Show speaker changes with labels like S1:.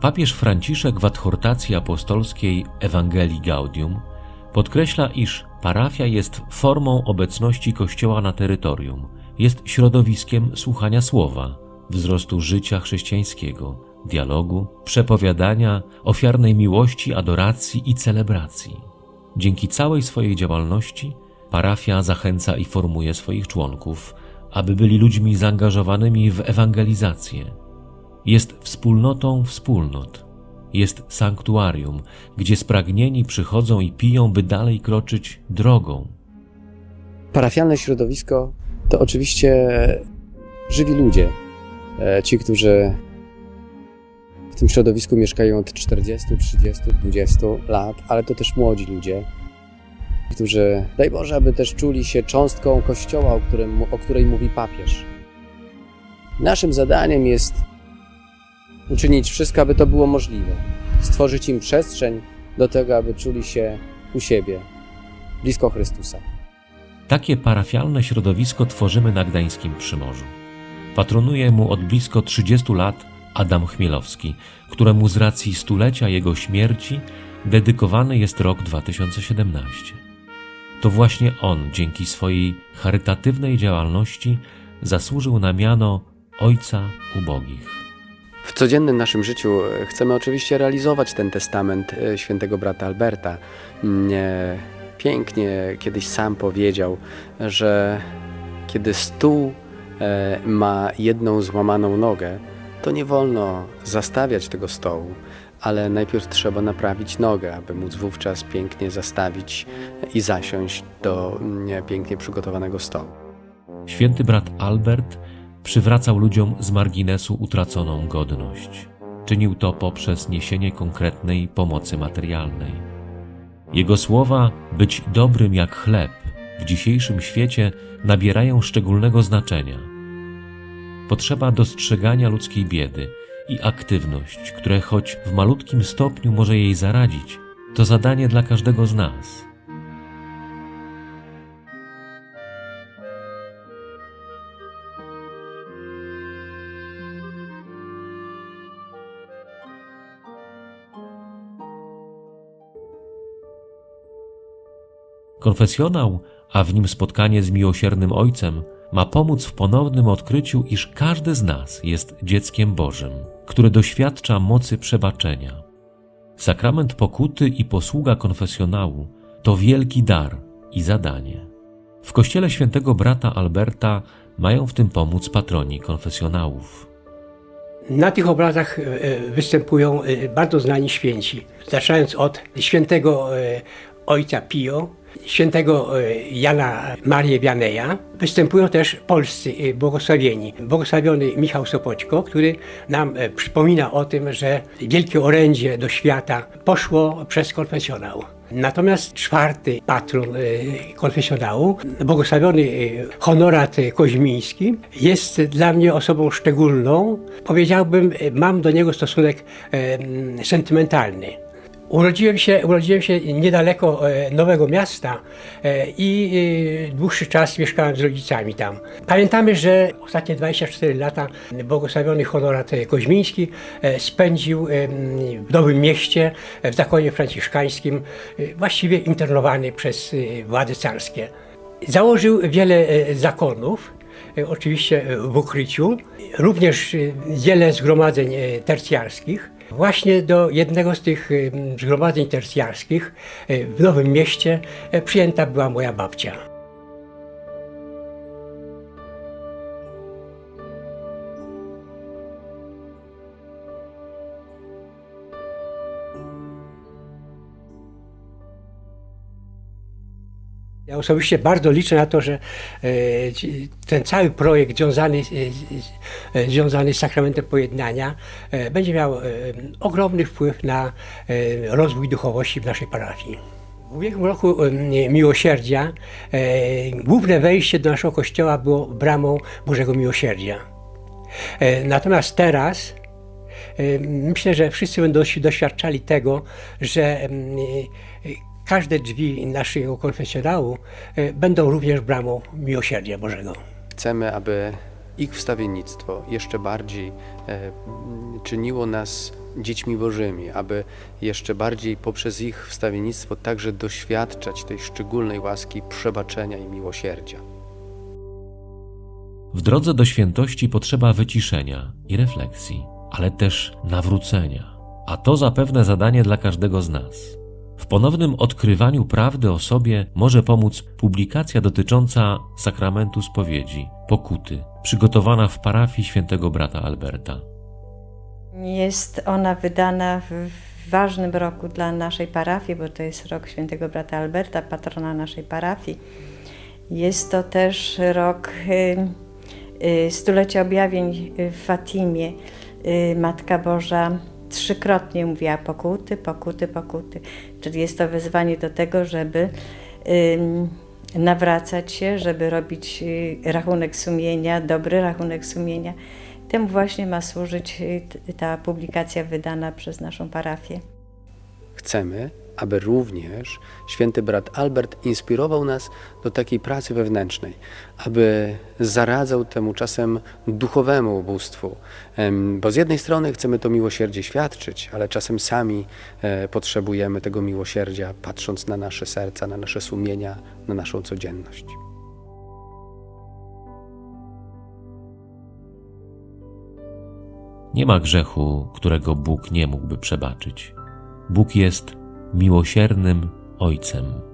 S1: Papież Franciszek w adhortacji apostolskiej Ewangelii Gaudium podkreśla, iż parafia jest formą obecności Kościoła na terytorium, jest środowiskiem słuchania słowa, wzrostu życia chrześcijańskiego, dialogu, przepowiadania, ofiarnej miłości, adoracji i celebracji. Dzięki całej swojej działalności parafia zachęca i formuje swoich członków, aby byli ludźmi zaangażowanymi w ewangelizację. Jest wspólnotą wspólnot. Jest sanktuarium, gdzie spragnieni przychodzą i piją, by dalej kroczyć drogą.
S2: Parafialne środowisko to oczywiście żywi ludzie. E, Ci, którzy w tym środowisku mieszkają od 40, 30, 20 lat, ale to też młodzi ludzie, którzy, daj Boże, aby też czuli się cząstką Kościoła, o, którym, o której mówi papież. Naszym zadaniem jest uczynić wszystko, aby to było możliwe. Stworzyć im przestrzeń do tego, aby czuli się u siebie, blisko Chrystusa.
S1: Takie parafialne środowisko tworzymy na Gdańskim Przymorzu. Patronuje mu od blisko 30 lat Adam Chmielowski, któremu z racji stulecia jego śmierci dedykowany jest rok 2017. To właśnie on, dzięki swojej charytatywnej działalności, zasłużył na miano Ojca Ubogich.
S2: W codziennym naszym życiu e, chcemy oczywiście realizować ten testament e, świętego brata Alberta. Nie, pięknie kiedyś sam powiedział, że kiedy stół e, ma jedną złamaną nogę, to nie wolno zastawiać tego stołu, ale najpierw trzeba naprawić nogę, aby móc wówczas pięknie zastawić i zasiąść do mm, pięknie przygotowanego stołu.
S1: Święty brat Albert przywracał ludziom z marginesu utraconą godność. Czynił to poprzez niesienie konkretnej pomocy materialnej. Jego słowa być dobrym jak chleb w dzisiejszym świecie nabierają szczególnego znaczenia. Potrzeba dostrzegania ludzkiej biedy i aktywność, które choć w malutkim stopniu może jej zaradzić, to zadanie dla każdego z nas. Konfesjonał, a w nim spotkanie z miłosiernym Ojcem, ma pomóc w ponownym odkryciu, iż każdy z nas jest dzieckiem Bożym, które doświadcza mocy przebaczenia. Sakrament pokuty i posługa konfesjonału to wielki dar i zadanie. W kościele świętego brata Alberta mają w tym pomóc patroni konfesjonałów.
S3: Na tych obrazach e, występują e, bardzo znani święci, zaczynając od świętego e, ojca Pio, świętego Jana Marię Wianeja. Występują też polscy błogosławieni. Błogosławiony Michał Sopoćko, który nam przypomina o tym, że wielkie orędzie do świata poszło przez konfesjonał. Natomiast czwarty patron konfesjonału, błogosławiony Honorat Koźmiński, jest dla mnie osobą szczególną. Powiedziałbym, mam do niego stosunek sentymentalny. Urodziłem się, urodziłem się niedaleko e, Nowego Miasta e, i e, dłuższy czas mieszkałem z rodzicami tam. Pamiętamy, że ostatnie 24 lata błogosławiony Honorat Koźmiński spędził w Nowym Mieście, w zakonie franciszkańskim, właściwie internowany przez władze carskie. Założył wiele zakonów, oczywiście w ukryciu, również wiele zgromadzeń tercjarskich. Właśnie do jednego z tych zgromadzeń tercjarskich y, w Nowym Mieście y, przyjęta była moja babcia. Ja osobiście bardzo liczę na to, że e, ten cały projekt związany, z- z- związany z sakramentem pojednania e, będzie miał e, ogromny wpływ na e, rozwój duchowości w naszej parafii. W ubiegłym roku e, Miłosierdzia e, główne wejście do naszego kościoła było bramą Bożego Miłosierdzia. E, Natomiast teraz e, myślę, że wszyscy będą doś- doświadczali tego, że mm, e, każde drzwi naszego konfesjonału e, będą również bramą miłosierdzia Bożego.
S2: Chcemy, aby ich wstawiennictwo jeszcze bardziej e, czyniło nas dziećmi Bożymi, aby jeszcze bardziej poprzez ich wstawiennictwo także doświadczać tej szczególnej łaski przebaczenia i miłosierdzia.
S1: W drodze do świętości potrzeba wyciszenia i refleksji, ale też nawrócenia. A to zapewne zadanie dla każdego z nas. W ponownym odkrywaniu prawdy o sobie może pomóc publikacja dotycząca sakramentu spowiedzi, pokuty, przygotowana w parafii świętego brata Alberta.
S4: Jest ona wydana w ważnym roku dla naszej parafii, bo to jest rok świętego brata Alberta, patrona naszej parafii. Jest to też rok y, y, stulecia objawień w Fatimie. Y, Matka Boża trzykrotnie mówiła pokuty, pokuty, pokuty. Czyli jest to wezwanie do tego, żeby nawracać się, żeby robić y, rachunek sumienia, dobry rachunek sumienia. Temu właśnie ma służyć y, ta publikacja wydana przez naszą parafię.
S2: Chcemy, aby również święty brat Albert inspirował nas do takiej pracy wewnętrznej, aby zaradzał temu czasem duchowemu ubóstwu. Bo z jednej strony chcemy to miłosierdzie świadczyć, ale czasem sami e, potrzebujemy tego miłosierdzia, patrząc na nasze serca, na nasze sumienia, na naszą codzienność.
S1: Nie ma grzechu, którego Bóg nie mógłby przebaczyć. Bóg jest miłosiernym Ojcem.